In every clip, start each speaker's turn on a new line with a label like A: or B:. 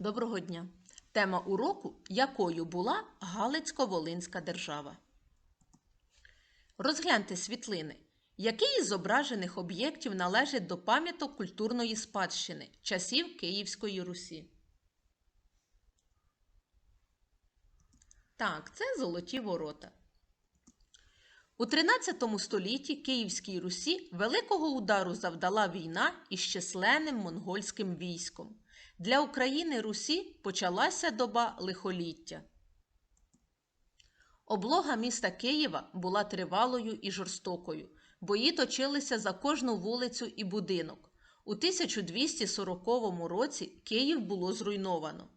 A: Доброго дня! Тема уроку якою була Галицько-Волинська держава. Розгляньте світлини. Який із зображених об'єктів належить до пам'яток культурної спадщини часів Київської Русі? Так, це золоті ворота. У 13 столітті Київській Русі великого удару завдала війна із численним монгольським військом. Для України Русі почалася доба лихоліття. Облога міста Києва була тривалою і жорстокою. Бої точилися за кожну вулицю і будинок. У 1240 році Київ було зруйновано.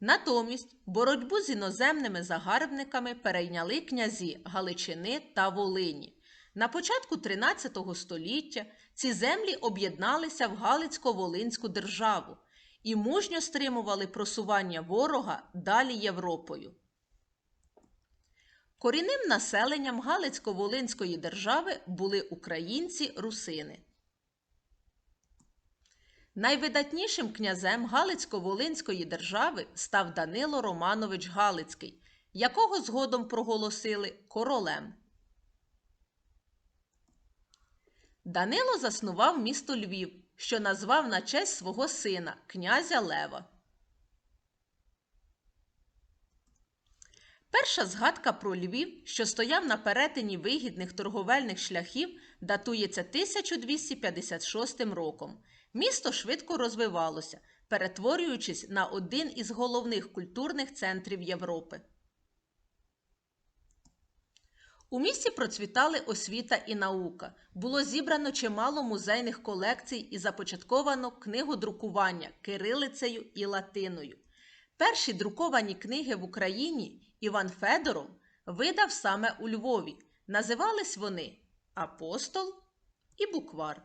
A: Натомість боротьбу з іноземними загарбниками перейняли князі Галичини та Волині. На початку 13 століття ці землі об'єдналися в Галицько-Волинську державу і мужньо стримували просування ворога далі Європою. Корінним населенням Галицько-Волинської держави були українці-русини. Найвидатнішим князем Галицько-Волинської держави став Данило Романович Галицький, якого згодом проголосили королем. Данило заснував місто Львів, що назвав на честь свого сина, князя Лева. Перша згадка про Львів, що стояв на перетині вигідних торговельних шляхів, датується 1256 роком. Місто швидко розвивалося, перетворюючись на один із головних культурних центрів Європи. У місті процвітали освіта і наука. Було зібрано чимало музейних колекцій і започатковано книгу друкування кирилицею і латиною. Перші друковані книги в Україні Іван Федоров видав саме у Львові. Називались вони Апостол і Буквар.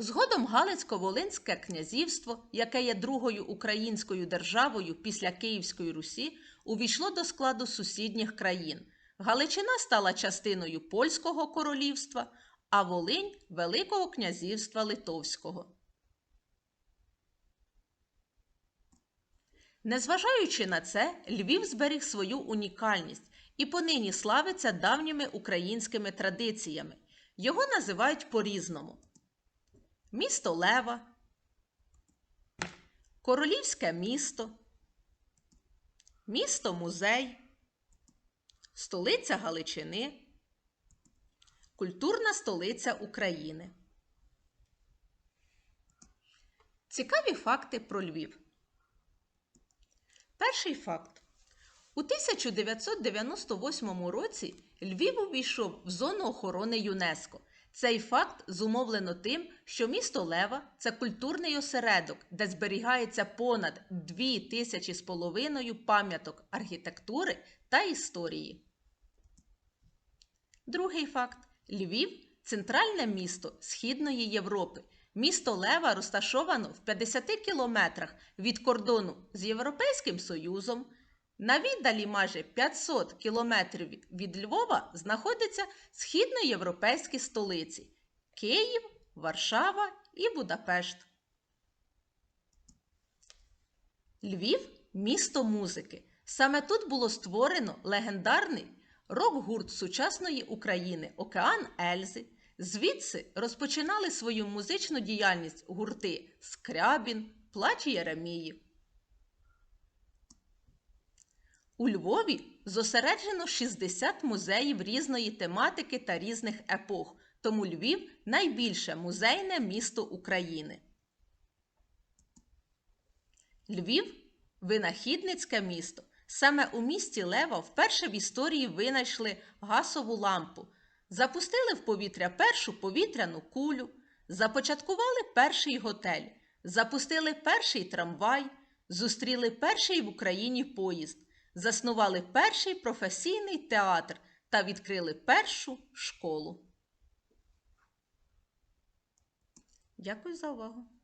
A: Згодом Галицько-Волинське князівство, яке є другою українською державою після Київської Русі, увійшло до складу сусідніх країн. Галичина стала частиною Польського королівства, а Волинь Великого князівства Литовського. Незважаючи на це, Львів зберіг свою унікальність і понині славиться давніми українськими традиціями. Його називають по-різному місто Лева, Королівське місто, місто музей, столиця Галичини, культурна столиця України. Цікаві факти про Львів. Перший факт. У 1998 році Львів увійшов в зону охорони ЮНЕСКО. Цей факт зумовлено тим, що місто Лева це культурний осередок, де зберігається понад 2 тисячі з половиною пам'яток архітектури та історії. Другий факт: Львів центральне місто Східної Європи. Місто Лева розташовано в 50 кілометрах від кордону з Європейським Союзом. На віддалі майже 500 кілометрів від Львова знаходяться східноєвропейські столиці Київ, Варшава і Будапешт. Львів місто музики. Саме тут було створено легендарний рок-гурт сучасної України Океан Ельзи. Звідси розпочинали свою музичну діяльність гурти Скрябін, Плач Єреміїв. У Львові зосереджено 60 музеїв різної тематики та різних епох, тому Львів найбільше музейне місто України. Львів винахідницьке місто. Саме у місті Лева вперше в історії винайшли гасову лампу, запустили в повітря першу повітряну кулю, започаткували перший готель, запустили перший трамвай, зустріли перший в Україні поїзд заснували перший професійний театр та відкрили першу школу. Дякую за увагу!